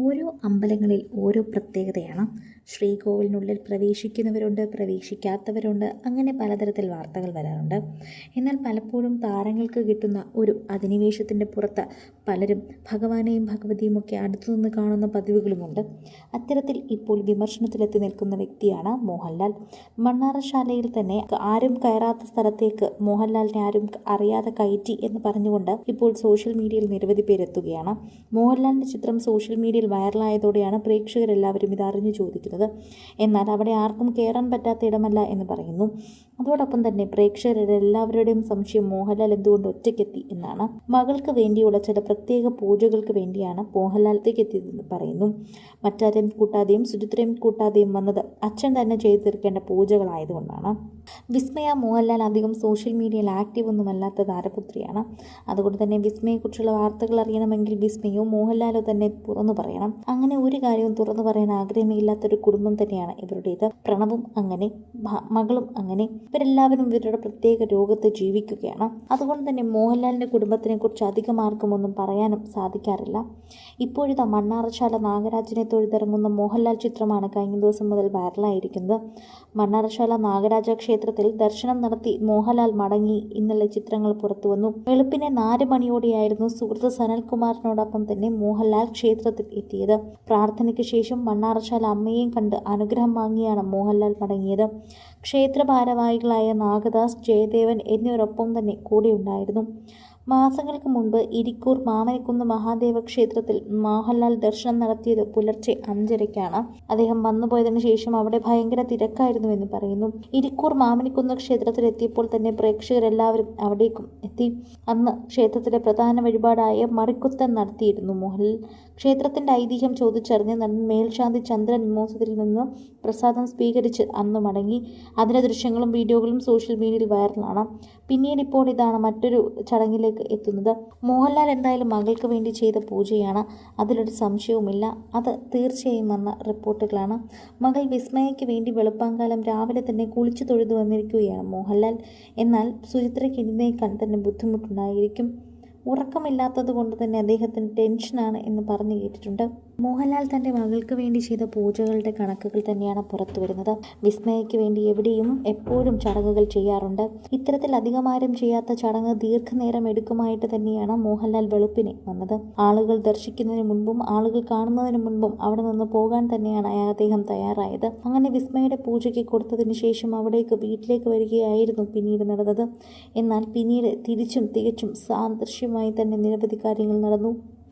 ഓരോ അമ്പലങ്ങളിൽ ഓരോ പ്രത്യേകതയാണ്. ശ്രീകോവിലിനുള്ളിൽ പ്രവേശിക്കുന്നവരുണ്ട് പ്രവേശിക്കാത്തവരുണ്ട് അങ്ങനെ പലതരത്തിൽ വാർത്തകൾ വരാറുണ്ട്. എന്നാൽ പലപ്പോഴും താരങ്ങൾക്ക് കിട്ടുന്ന ഒരു അധിനിവേശത്തിന്റെ പുറത്ത് പലരും ഭഗവാനെയും ഭഗവതിയും ഒക്കെ അടുത്തുനിന്ന് കാണുന്ന പതിവുകളുമുണ്ട്. അത്തരത്തിൽ ഇപ്പോൾ വിമർശനത്തിലെത്തി നിൽക്കുന്ന വ്യക്തിയാണ് മോഹൻലാൽ. മണ്ണാറശാലയിൽ തന്നെ ആരും കയറാത്ത സ്ഥലത്തേക്ക് മോഹൻലാലിനെ ആരും അറിയാതെ കയറ്റി എന്ന് പറഞ്ഞുകൊണ്ട് ഇപ്പോൾ സോഷ്യൽ മീഡിയയിൽ നിരവധി പേരെത്തുകയാണ്. മോഹൻലാലിന്റെ ചിത്രം സോഷ്യൽ മീഡിയയിൽ വൈറലായതോടെയാണ് പ്രേക്ഷകരെല്ലാവരും ഇത് അറിഞ്ഞു ചോദിക്കുന്നത്. എന്നാൽ അവിടെ ആർക്കും കയറാൻ പറ്റാത്ത ഇടമല്ല എന്ന് പറയുന്നു. അതോടൊപ്പം തന്നെ പ്രേക്ഷകരുടെ എല്ലാവരുടെയും സംശയം മോഹൻലാൽ എന്തുകൊണ്ട് ഒറ്റയ്ക്കെത്തി എന്നാണ്. മകൾക്ക് വേണ്ടിയുള്ള ചില പ്രത്യേക പൂജകൾക്ക് വേണ്ടിയാണ് മോഹൻലാലത്തേക്ക് എത്തിയതെന്ന് പറയുന്നു. മറ്റാരെയും കൂട്ടാതെയും സുചിത്രയും കൂട്ടാതെയും വന്നത് അച്ഛൻ തന്നെ ചെയ്തു തീർക്കേണ്ട പൂജകളായതുകൊണ്ടാണ്. വിസ്മയ മോഹൻലാൽ അധികം സോഷ്യൽ മീഡിയയിൽ ആക്റ്റീവ് ഒന്നുമല്ലാത്ത താരപുത്രിയാണ്. അതുകൊണ്ട് തന്നെ വിസ്മയെക്കുറിച്ചുള്ള വാർത്തകൾ അറിയണമെങ്കിൽ വിസ്മയോ മോഹൻലാലോ തന്നെ തുറന്നു പറയണം. അങ്ങനെ ഒരു കാര്യവും തുറന്നു പറയാൻ ആഗ്രഹമില്ലാത്തൊരു കുടുംബം തന്നെയാണ് ഇവരുടേത്. പ്രണവും അങ്ങനെ മകളും അങ്ങനെ. ഇവരെല്ലാവരും ഇവരുടെ പ്രത്യേക രോഗത്തെ ജീവിക്കുകയാണ്. അതുകൊണ്ട് തന്നെ മോഹൻലാലിന്റെ കുടുംബത്തിനെ കുറിച്ച് അധികം ആർക്കും ഒന്നും പറയാനും സാധിക്കാറില്ല. ഇപ്പോഴിതാ മണ്ണാറശാല നാഗരാജനെ തൊഴുതിറങ്ങുന്ന മോഹൻലാൽ ചിത്രമാണ് കഴിഞ്ഞ ദിവസം മുതൽ വൈറലായിരിക്കുന്നത്. മണ്ണാറശാല നാഗരാജ ക്ഷേത്രത്തിൽ ദർശനം നടത്തി മോഹൻലാൽ മടങ്ങി ഇന്നലെ ചിത്രങ്ങൾ പുറത്തു വന്നു. വെളുപ്പിനെ നാല് മണിയോടെയായിരുന്നു സുഹൃത്ത് സനൽകുമാറിനോടൊപ്പം തന്നെ മോഹൻലാൽ ക്ഷേത്രത്തിൽ എത്തിയത്. പ്രാർത്ഥനയ്ക്ക് ശേഷം മണ്ണാറശാല അമ്മയെയും കണ്ട് അനുഗ്രഹം വാങ്ങിയാണ് മോഹൻലാൽ മടങ്ങിയത്. ക്ഷേത്ര ഭാരവാഹികളായ നാഗദാസ് ജയദേവൻ എന്നിവരൊപ്പം തന്നെ കൂടെയുണ്ടായിരുന്നു. മാസങ്ങൾക്ക് മുൻപ് ഇരിക്കൂർ മാമനക്കുന്ന് മഹാദേവ ക്ഷേത്രത്തിൽ മോഹൻലാൽ ദർശനം നടത്തിയത് പുലർച്ചെ അഞ്ചരയ്ക്കാണ്. അദ്ദേഹം വന്നുപോയതിനു ശേഷം അവിടെ ഭയങ്കര തിരക്കായിരുന്നു എന്ന് പറയുന്നു. ഇരിക്കൂർ മാമനിക്കുന്ന് ക്ഷേത്രത്തിൽ എത്തിയപ്പോൾ തന്നെ പ്രേക്ഷകരെല്ലാവരും അവിടേക്കും എത്തി. അന്ന് ക്ഷേത്രത്തിലെ പ്രധാന വഴിപാടായ മറിക്കുത്തൻ നടത്തിയിരുന്നു മോഹൻലാൽ. ക്ഷേത്രത്തിന്റെ ഐതിഹ്യം ചോദിച്ചറിഞ്ഞ് നടൻ മേൽശാന്തി ചന്ദ്രൻ മോസത്തിൽ നിന്ന് പ്രസാദം സ്വീകരിച്ച് അന്ന് മടങ്ങി. അതിന്റെ ദൃശ്യങ്ങളും വീഡിയോകളും സോഷ്യൽ മീഡിയയിൽ വൈറലാണ്. പിന്നീട് ഇപ്പോൾ ഇതാണ് മറ്റൊരു ചടങ്ങിലേക്ക് എത്തുന്നത്. മോഹൻലാൽ എന്തായാലും മകൾക്ക് വേണ്ടി ചെയ്ത പൂജയാണ്. അതിലൊരു സംശയവുമില്ല. അത് തീർച്ചയായും വന്ന റിപ്പോർട്ടുകളാണ്. മകൾ വിസ്മയയ്ക്ക് വേണ്ടി വെളുപ്പാങ്കാലം രാവിലെ തന്നെ കുളിച്ചു തൊഴുതു വന്നിരിക്കുകയാണ് മോഹൻലാൽ. എന്നാൽ സുചിത്രയ്ക്ക് ഇന്നേക്കാൻ തന്നെ ബുദ്ധിമുട്ടുണ്ടായിരിക്കും. ഉറക്കമില്ലാത്തത് കൊണ്ട് തന്നെ അദ്ദേഹത്തിന് ടെൻഷനാണ് എന്ന് പറഞ്ഞു കേട്ടിട്ടുണ്ട്. മോഹൻലാൽ തന്റെ മകൾക്ക് വേണ്ടി ചെയ്ത പൂജകളുടെ കണക്കുകൾ തന്നെയാണ് പുറത്തു വരുന്നത്. വിസ്മയയ്ക്ക് വേണ്ടി എവിടെയും എപ്പോഴും ചടങ്ങുകൾ ചെയ്യാറുണ്ട്. ഇത്തരത്തിൽ അധികമാരും ചെയ്യാത്ത ചടങ്ങ് ദീർഘനേരം എടുക്കുമായിട്ട് തന്നെയാണ് മോഹൻലാൽ വെളുപ്പിനെ വന്നത്. ആളുകൾ ദർശിക്കുന്നതിന് മുൻപും ആളുകൾ കാണുന്നതിന് മുൻപും അവിടെ നിന്ന് പോകാൻ തന്നെയാണ് അദ്ദേഹം തയ്യാറായത്. അങ്ങനെ വിസ്മയുടെ പൂജയ്ക്ക് കൊടുത്തതിന് ശേഷം അവിടേക്ക് വീട്ടിലേക്ക് വരികയായിരുന്നു പിന്നീട് നടന്നത്. എന്നാൽ പിന്നീട് തിരിച്ചും തികച്ചും സാദൃശ്യമായി തന്നെ നിരവധി കാര്യങ്ങൾ നടന്നു.